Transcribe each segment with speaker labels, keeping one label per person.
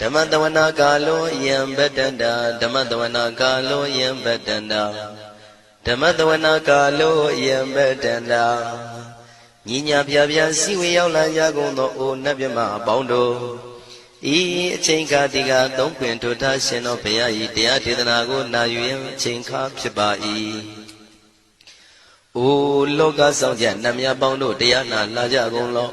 Speaker 1: ဓမ္မတဝနာကာလောယံဗတ္တန္တာဓမ္မတဝနာကာလောယံဗတ္တန္တာဓမ္မတဝနာကာလောယံဗတ္တန္တာညီညာပြပြစီဝေရောက်လာကြကုန်သောအိုနတ်မြမအပေါင်းတို့ဤအချိန်ကာတိကသုံးခွင်ထိုထားရှင်တော်ဘုရားဤတရားဒေသနာကိုနာယူရင်အချိန်ခါဖြစ်ပါ၏အိုလောကဆောင်ကြနတ်မြပေါင်းတို့တရားနာလာကြကုန်လော့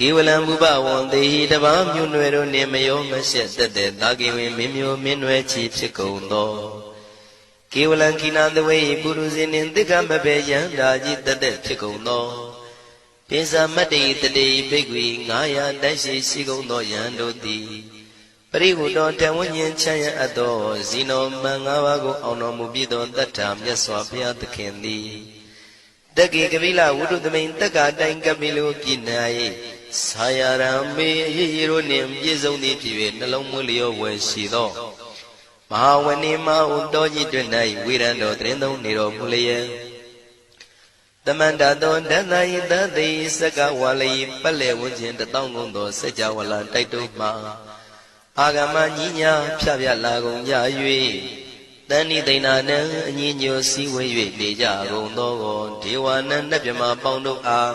Speaker 1: ကေဝလံဘုပဝံတေဟိတပါမြွနွယ်တို့နှင့်မယောမရှက်သက်တဲ့တာကေဝင်မင်းမျိုးမင်းနွယ်ချီဖြစ်ကုန်သောကေဝလံခိနာသဝေပုရုဇင်းနှင့်တိက္ခမဘေယံဓာကြီးတသက်ဖြစ်ကုန်သောပိစမတ္တိတတိဘိက္ခွေ900တိုက်ရှိရှိကုန်သောယံတို့သည်ပရိဟုတော်တဝဉ္ဉ္ချမ်းရအပ်သောဇီနောမံ၅ပါးကိုအောင်တော်မူပြီးသောတတ္ထာမြတ်စွာဘုရားသခင်သည်တက္ကေကပိလဝုဒ္ဓသမိန်တက္ကာတိုင်ကပိလိုပြည်၌ ဆာယရံမေအရေးရတို့နှင့်ပြည့်စုံသည်ဖြစ်၍နှလုံးမွေးလျောဝယ်ရှိသောမဟာဝဏိမဟုတောကြီးတွင်၌ဝိရံတော်တရင်သုံးနေတော်မူလျက်တမန္တသောတသယိတသိစကဝါလိပတ်လေဝန်းကျင်တတောင်းကုန်သောစัจ java လာတိုက်တုမှအာဂမညီညာဖြပြလာကုန်ကြ၍တဏိသိဏနံအညီညွတ်စည်းဝေး၍နေကြကုန်သောဒေဝနံနတ်မြမပေါင်းတို့အား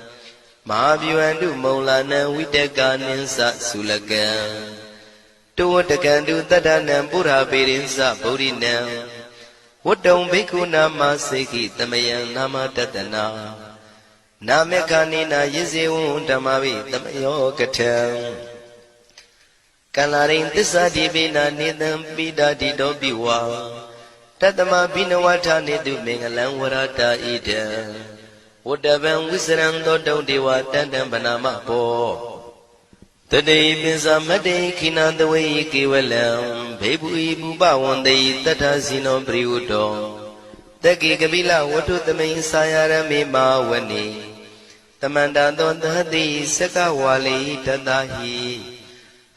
Speaker 1: မဟာဗျဝန္တုမௌလာနံဝိတကာနိသသုလကံတောဝတကံတုတတ္တနံပုရာပေရိသဗုဒိနံဝတ္တုံဘိက္ခုနာမစေခိတမယံနာမတတနာနာမေခာနိနာယဇေဝံဓမ္မဝိတမယောကထံကန္လာရိန်သစ္စာတိပိနာနေတံပိတာတိတောပိဝါတတမဘိနဝထာနေတုမင်္ဂလံဝရတာဣဒံ ဝတ္တဗံဝိစရံသောတုံဒေဝတန်တံဗနာမဘောတတိပိစမတေခိနတဝေကေဝလံဘေဘူဤဘူပဝန္တေတတ္ထဇိနောပရိဝတ္တောတက္ကိကပိလဝတ္ထုသမိန်စာယရမေမာဝနေတမန္တသောသတိစကဝါလိတတဟိ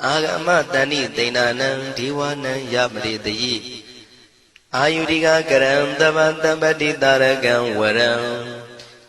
Speaker 1: အာဂမတဏိသိဏနံဒီဝနံယမရိတယိအာယုရိကကရံတဗ္ဗတပ္ပတိတာရကံဝရံ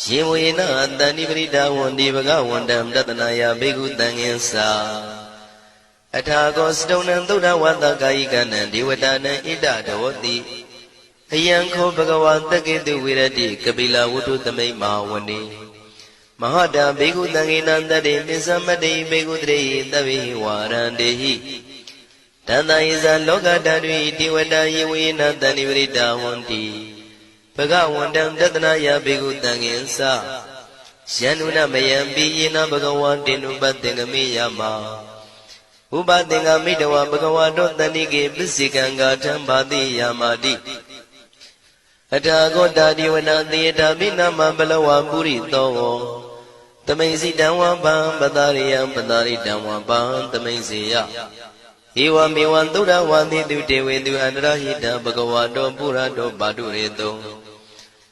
Speaker 1: ယေဝေနတန္တိပရိဒါဝန္တိဘဂဝန္တံတတနာယဘေကုတံငင်္စာအထာကောစတုံနံသုဒ္ဓဝတ္တကာယိကနံဒေဝတာနံဣဒတောတိအယံခောဘဂဝါတက္ကေတုဝိရတိကပိလဝတ္ထုသမိန်မာဝနေမဟာတာဘေကုတံငေနံတတေပိသမတိဘေကုတရေတဗေဝါရန္တေဟိတန္တယေဇလောကတတွင်တိဝတယေဝေနတန္တိပရိတာဝန္တိ ဘဂဝန္တံတတနာယဘေကုတံငင်္စယန္နုနမယံပိယေနဘဂဝါတေနုပတေငမေယမဥပသင်္ကမိတဝဘဂဝါတောတဏိကေပစ္စေကံဂါထံဘာတိယာမာတိအထာဂောတာဒီဝနာသေတာမိနာမဘလဝပုရိသောသမိန်စီတံဝပံပတာရိယံပတာရိတံဝပံသမိန်စီယဧဝမေဝံသုဒ္ဓဝါတိတုတေဝေတုအန္တရဟိတဘဂဝါတောပုရတောပါတုရေတုံ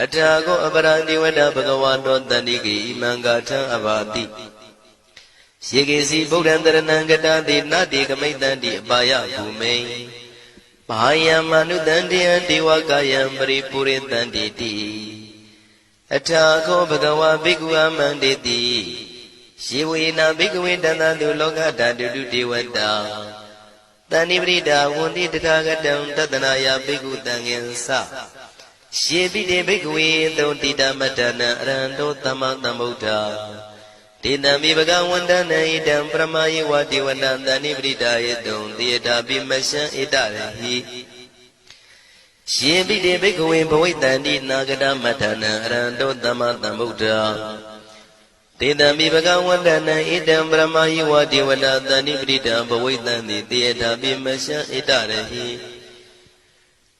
Speaker 1: အထာကောအပရံဒီဝတ္တဘဂဝါတောတန္တိကေဣမံဂါထံအဘာတိယေကေစီဗုဒ္ဓံတရဏံကတတိနတိကမိတ်တန္တိအပါယဘူမိန်ဘာယံမနုတန္တိယံဒေဝကာယံပရိပုရိတန္တိတိအထာကောဘဂဝါဘိက္ခုအမန္တိတိယေဝေနာဘိကဝေတန္တတုလောကဓာတုတုဒေဝတာတဏိပရိဒါဝန္တိတထာဂတံတတနာယဘိက္ခုတံငင်္စ ယေပိတေဘိကဝေသုံတိတမတနံအရဟံတောသမ္မာသမ္ဗုဒ္ဓဒေနံမိဘဂဝန္တနံဣတံပရမယေဝတိဝနံတဏိပရိဒါယေတုံတေတာပိမရှံဣတရဟိယေပိတေဘိကဝေဘဝိတန္တိနာဂတမထနံအရဟံတောသမ္မာသမ္ဗုဒ္ဓတေတံမိဘဂဝန္တနံဣတံပရမယေဝတိဝနံတဏိပရိဒံဘဝိတန္တိတေတာပိမရှံဣတရဟိ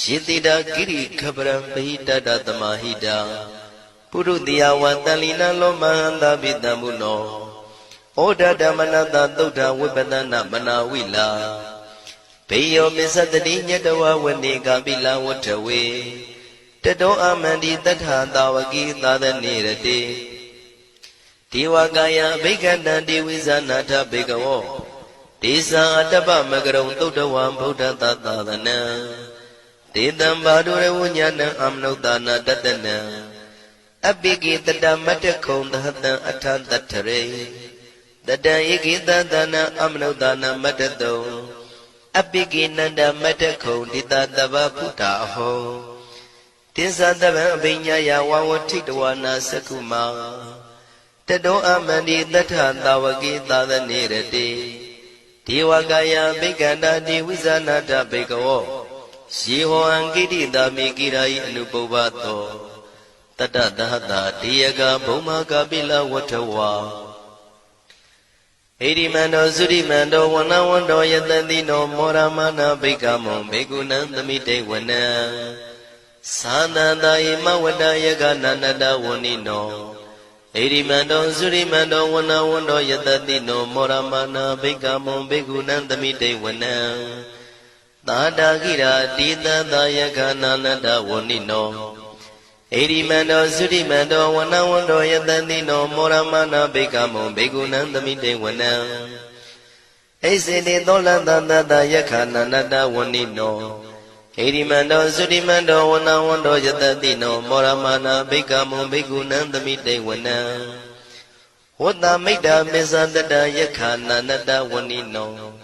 Speaker 1: ယေတိတာကိရိခပရံပိတတသမာဟိတာပုရုတိယဝတန်လီနလောမဟန္တာပိတံမုနောဩဒဓမ္မနတသုဒ္ဓဝိပဒနာမနာဝိလာဘေယောမစ္စတတိညတဝဝနေကပိလဝထဝေတတောအမန္တိတထသာဝကိသာသနေရတိဒေဝကာယဘိက္ခတံဒေဝိဇာနာထဘေကဝောဒေသအတ္တပမကရုံသုဒ္ဓဝံဗုဒ္ဓတသာသနံ ဒေတံဘာဒုရဝဉာဏံအမနုဿာနာတတနံအပိကိတတမတ္တခုံသဟတံအထတထရေတတံဧကိတသနံအမနုဿာနာမတ္တတုံအပိကိနန္ဒမတ္တခုံတိတတဗ္ဗဖုတာအဟောတိသတဗံအဘိညာယဝဝထိတဝနာသကုမာတတောအမန္တိတထသာဝကိသာသနေရတိဒေဝကာယဘိက္ခန္တာတိဝိဇာနာတဘေကဝော ယေဟောအံကိတိတာမိကိရာယအနုပုဗ္ဗသောတတတဟတာတေယကဘုံမာကပိလဝထဝါဣရိမန္တောသုရိမန္တောဝနဝန္တောယတတိနောမောရမနာဘိက္ခမုံဘေကုဏံသမိတေဝနံသာနန္တာယမဝတ္တယကနန္တဝဏိနောဣရိမန္တောသုရိမန္တောဝနဝန္တောယတတိနောမောရမနာဘိက္ခမုံဘေကုဏံသမိတေဝနံ သာတာကိရာတိတသာယကနာနတဝဏိနောဣရိမန္တောသုရိမန္တောဝနဝန္တောယတတိနောမောရမနာဘိက္ခမုံဘေကုဏံသမိတေဝနံဣစေတိသောလတတတယခာနန္တဝဏိနောဣရိမန္တောသုရိမန္တောဝနဝန္တောယတတိနောမောရမနာဘိက္ခမုံဘေကုဏံသမိတေဝနံဝတ္တမိတ္တာမေဇတတယခာနန္တဝဏိနော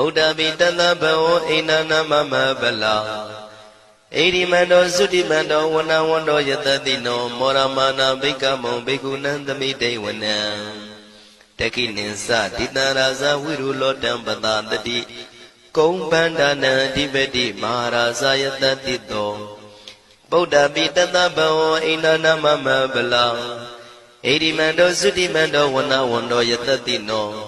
Speaker 1: ဗုဒ္ဓမိတတဘောအိနာနာမမဗလာဣရိမန္တောသုတိမန္တောဝနဝန္တောယတတိနော မောရမာနာဘိက္ခမုံဘိက္ခုနံသမိတေဝနံတခိနိသဒိတံရာဇဝိရုလောတံပတာတတိကုံပန္ဒနာအဓိပတိမဟာရာဇယတတိတောဗုဒ္ဓပိတတဘောအိန္ဒနာမမဗလာဣရိမန္တောသုတိမန္တောဝနဝန္တောယတတိနော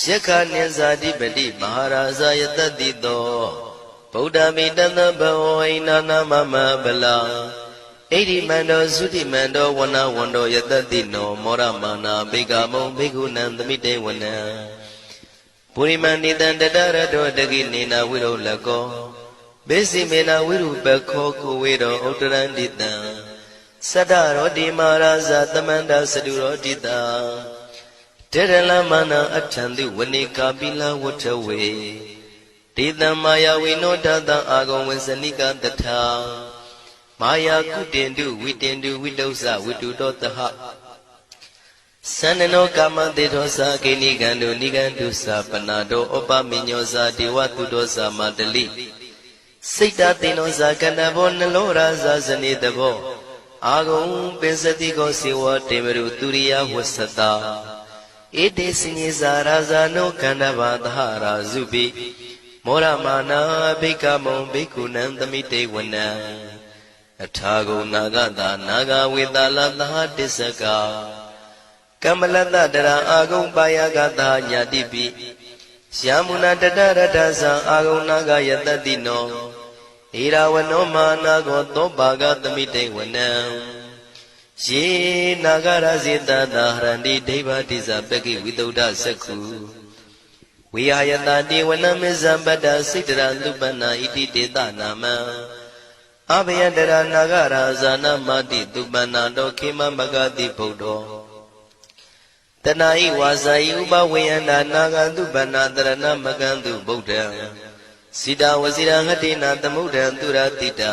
Speaker 1: ယက္ခနိဇာတိပတိမဟာရာဇယတတိတောဗုဒ္ဓမိတသဘဝိနာနာမမဗလာဣတိမန္တောသုတိမန္တောဝနဝန္တောယတတိနောမောရမာနာဘိကမုံဘိက္ခုနံသမိတေဝနံပုရိမန္တိတံတတရတောတကိနေနာဝိရုလကောဘေစီမေနာဝိရုပခောကိုဝေရောဥတ္တရန္တိတံသတ္တရောတိမာရာဇသမန္တစတုရောတိတာ တေရလမနာအထံတိဝနေကာပိလဝထဝေဒေတံမာယဝိနောတတံအာဂုံဝဇနိကတထာမာယာကုတင်တုဝိတင်တုဝိတုဇဝိတုတောတဟသန္နနောကာမတေသောသာကိနိကံတုနိကံတုသာပနာတောဩပမိညောသာဒေဝတုတောသာမတလိစိတ်တသိနောသာကဏဘောနှလောရာသာဇနေတဘောအာဂုံပင်စတိကောစေဝတေမရုသူရိယဝဆတာ ဧတေစညေသာရာဇာနောခန္ဓဘာသဟရာဇုပိမောရမာနာဘိက္ခမုံဘိက္ခုနံသမိတေဝနံအထာဂုနာဂတာနာဂဝေတာလသဟတစ္စကကမ္မလတတရာအာဂုံပါယကတာညာတိပိယမုနာတတရတသံအာဂုနာဂယတတိနောဣရာဝနောမာနာကောသောပါကသမိတေဝနံ ယေနာဂရဇေတတာဟရန္တိဒိဗ္ဗတိဇပကိဝိတုဒ္ဓစက္ခုဝိဟာယတတိဝနမေဇံပတ္တစိတ္တရလူပနာဣတိတေတနာမံအဘယတရနာဂရာဇာနမတိသူပနာတောခေမမဂတိဗုဒ္ဓောတဏှာဤဝါစာဤဥပဝေယန္တာနာဂန္တုဗန္နာတရဏမကံတုဗုဒ္ဓံစိတာဝစီရဟတိနာသမုဒ္ဒံသူရတိတာ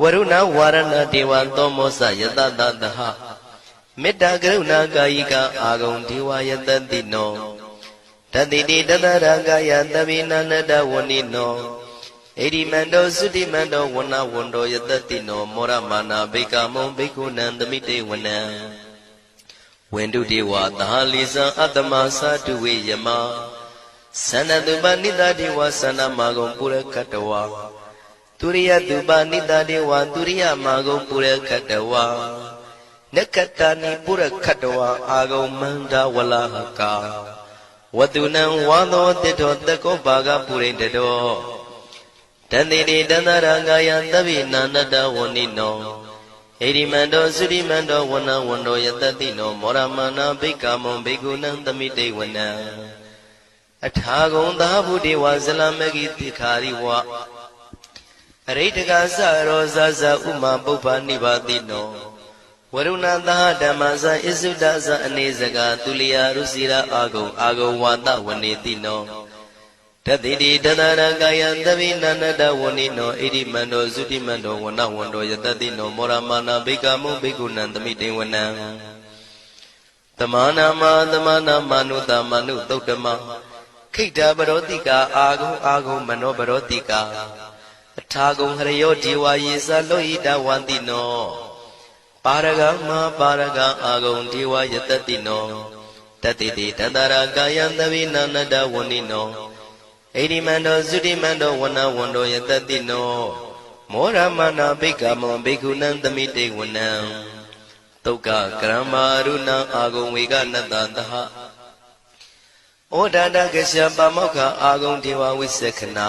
Speaker 1: ဝရုဏဝါရဏတေဝသောမောစယတတတဟမေတ္တာကရုဏာကာယိကအာဂုံဒေဝယတတိနောတတိတိတတရာကာယသဗ္ဗိနန္တဝဏိနောဣရိမန္တောသုတိမန္တောဝဏဝန္တောယတတိနောမောရမာနာဘိကမုံဘိက္ခုနံသမိတေဝနံဝန္တုတေဝသာလိဇံအတ္တမသာတုဝေယမသန္နတုပနိတတေဝသန္နမာဂုံပုရခတဝါ သူရိယတုပနိတတေဝသူရိယမာဂုံပုရခတဝါနကတနိပုရခတဝါအာဂုံမန္တဝလဟကာဝတုနံဝါသောတိတောတကောဘာဂပုရိတတောတန်တိတိတန္တရာဂာယသဗ္ဗိနာနတဝဏိနောဣရိမန္တောသုရိမန္တောဝနဝန္တောယတတိနောမောရမနာဘိက္ခမုံဘိက္ခုနံသမိတေဝနံအထာဂုံသာဘုဒေဝဇလမဂိတိခာရိဝ အရိတကသရောဇဇဥမာပုပ္ပနိဗ္ဗာတိနောဝရုဏသာဓမ္မဇဣစုဒဇအနေစကသူလျာရုစီရာအာဂုံအာဂုံဝါဒဝနေတိနောတတိတိတတရကာယံသဗိနန္တဝဏိနောဣတိမန္တောသုတိမန္တောဝနဝန္တောယတတိနောမောရမာနာဘိကမုဘိက္ခုနံသမိတေဝနံတမနာမတမနာမနုတမနုသုတ်တမခိတ္တပရောတိကာအာဂုံအာဂုံမနောပရောတိကာ အထာဂုံဟရယောဒီဝါယေသလောဟိတဝန္တိနောပါရဂမပါရဂအာဂုံဒီဝါယတတိနောတတိတိတတရာကာယံသဗိနန္တဝဏိနောဣတိမန္တောသုတိမန္တောဝနဝန္တောယတတိနောမောရမနာဘိက္ခမောဘိက္ခုနံသမိတေဝနံတုတ်ကကရမရုဏအာဂုံဝေကနတသဟဩဒါတကရှပမောက္ခအာဂုံဒေဝဝိသခနာ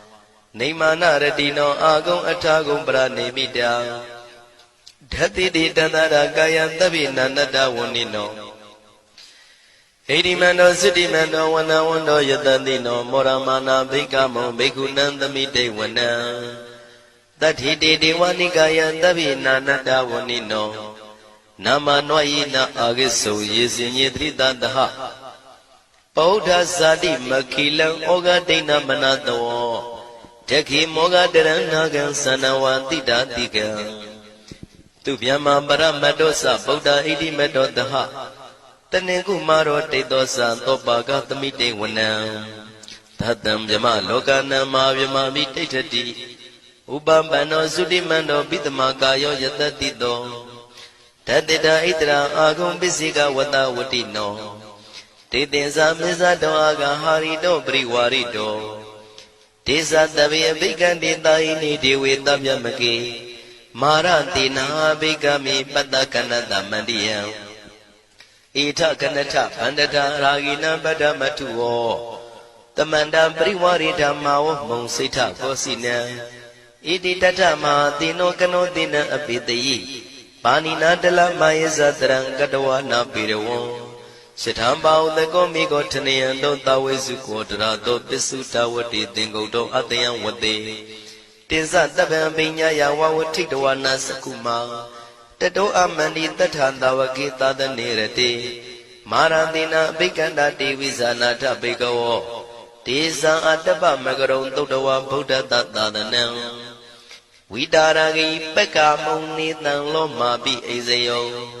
Speaker 1: နေမာနရတိနောအာဂုံအထာဂုံပရနေမိတာဓတိတိတန္တရာကာယံသဗ္ဗိနန္တဝဏိနောဣတိမန္တောသုတိမန္တောဝနဝန္တောယတတိနောမောရမာနာဘိကမောဘိက္ခုနံသမိတေဝနံတတိတေဒေဝနိကာယံသဗ္ဗိနာနတဝဏိနောနာမနောယိနအာဂိစုယေစင်ညေတိတတဟပောဓဇာတိမခိလံဩဃဒိဏမနတော တခိမောဃတရဏဂံသနဝတိတာတိကံသူဗျမပရမတ္တောသဗုဒ္ဓဣတိမတ္တောတဟတနေကုမာရောတိတောသသောပါကသမိတေဝနံသတ္တံဗျမလောကနံမာဗျမမိတိဋ္ဌတိဥပပန္နောသုတိမန္တောပိတမကာယောယတတိတောတတေတာဣတရာအာဂုံပစ္စိကဝတဝတိနောတေတင်္ဇာမစ္ဆတောအာဂဟာရိတောပရိဝါရိတော ဒေသတဗေအဘိကံတေတာယိနိဒေဝေတမြမကေမာရတိနာဘိကမိပတ္တကနတမန္တိယံဣထကနထဗန္တတာရာဂိနံပတ္တမထုဝောတမန္တပရိဝရိဓမ္မာဝမုံစိဋ္ဌကောစီနံဣတိတထမဟာတိနောကနောတိနံအပိတယိပါဏိနာတလမယေဇတရံကတဝနာပိရဝံ ရှထံပါဥတကောမိကောထနယံတောတဝေစုကောတရာတောပစ္စုတဝတိသင်္ကုတ်တောအတယံဝတေတင်္စတပံပိညာယဝဝထိတဝနာစကုမာတတောအမန္တိတထံတဝကေသာသနေရတိမာရတိနာအဘိကန္တာတေဝိဇာနာထဘေကဝောတေဇံအတ္တပမကရုံသုတ္တဝဗုဒ္ဓတသာသနံဝိတာရဂိပက္ကာမုန်နေတံလောမာပိအိဇယော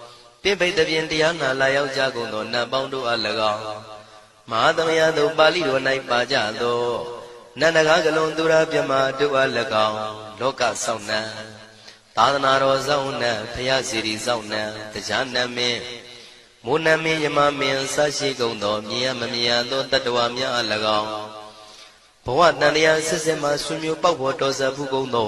Speaker 1: ပြင့်ပိတ်တပြင်းတရားနာလာရောက်ကြကုန်သောနတ်ပေါင်းတို့အား၎င်းမဟာသမယသို့ပါဠိတော်၌ပါကြသောနန္ဒကားကလုံးသူရပြမတို့အား၎င်းလောကဆောင်နှံသာသနာတော်ဆောင်နှံဖရာစီရီဆောင်နှံတရားနမင်းမိုးနမင်းယမမင်းဆရှိကုန်သောမြင်ရမမြင်ရသောတတ္တဝါများအား၎င်းဘဝတန်တရားစစ်စစ်မှဆွေမျိုးပေါက်ဖို့တော်စပ်ဖူးကုန်သော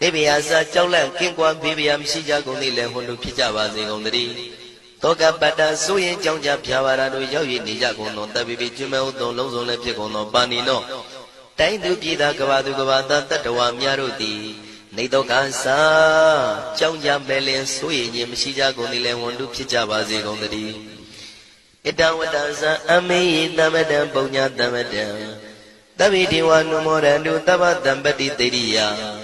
Speaker 1: နေဗျာစာကြောက်လန့်ကင်းကွာဘေးဗျာမရှိကြကုန်သည်လည်းဟွန်တို့ဖြစ်ကြပါစေကုန်သတည်းတောကပတ္တဆိုရင်ကြောင့်ကြဖြာပါရာတို့ရောက်ရည်နေကြကုန်သောတပ်ပိပိကျွမဲဥသောလုံးစုံလည်းဖြစ်ကုန်သောပါဏိနောတိုင်းသူပြည်သားကဘာသူကဘာသားတတ္တဝါများတို့သည်နေတော့ကသာကြောင့်ကြမဲ့လင်ဆိုရင်ခြင်းမရှိကြကုန်သည်လည်းဝန်တုဖြစ်ကြပါစေကုန်သတည်းဣတဝတ္တဇံအမေယတမတံပုံညာတမတံတဗိဒေဝနုမောရန္တုတဗ္ဗတံပတိတေရိယ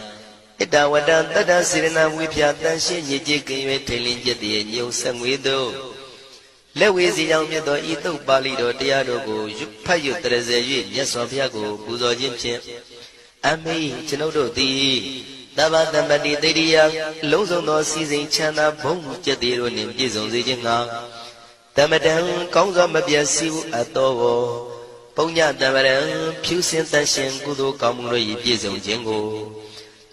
Speaker 1: ဣတဝတ္တတတ္တစေရနာဝိဖြာတန်ရှင်းညစ်ကြေးကင်၍ထိန်လင်းကျက်တည်းညုံဆက်ငွေတို့လက်ဝေစီကြောင့်မြတ်သောဤတုတ်ပါဠိတော်တရားတော်ကိုရွတ်ဖတ်ရွတ်တရစေ၍မြတ်စွာဘုရားကိုပူဇော်ခြင်းဖြင့်အမေကျွန်ုပ်တို့သည်တဗ္ဗတံပတိတေရိယလုံးစုံသောစီစဉ်ချမ်းသာဘုံကျက်တည်းတို့နှင့်ပြည့်စုံစေခြင်းငှာတမတံကောင်းစွာမပြတ်စည်းဘူးအပ်တော်ကိုပုံညတမရံဖြူစင်သက်ရှင်ကုသိုလ်ကောင်းမှုတို့၏ပြည့်စုံခြင်းကို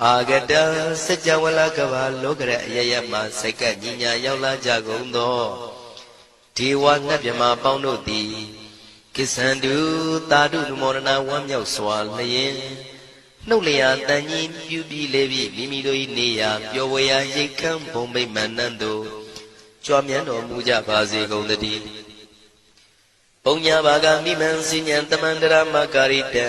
Speaker 1: အာဂတစัจ java လကဘာလောကရအယယမစိတ်ကညညာရောက်လာကြကုန်သောဒေဝနတ်မြမပေါင်းတို့သည်ကိစ္ဆန္တုတာတုနမောရဏဝမ်းမြောက်စွာလျင်နှုတ်လျာတန်ကြီးပြူပြီးလေပြီးမိမိတို့၏နေရာပျော်ဝေရာရိတ်ခမ်းဘုံမိတ်မန္တန်တို့ကြွားမြန်းတော်မူကြပါစေကုန်သတည်းပုံညာဘာကမိမံစဉ္ဉံတမန္တရမကာရိတံ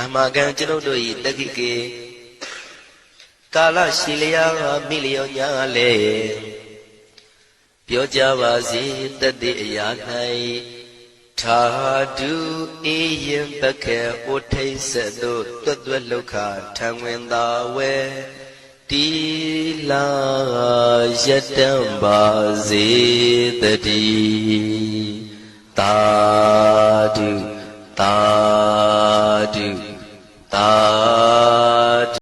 Speaker 1: အမကံကျွန်ုပ်တို့၏တက္ခိကေကာလရှိလျာမိလျောညာလေပြောကြပါစေတတိအရာ၌ထာတုအေယံပခေဩထိဆက်သို့တွတ်တွတ်လောက်ခထံဝင်သာဝဲတီလာယတံပါစေတတိ သာဓုသာ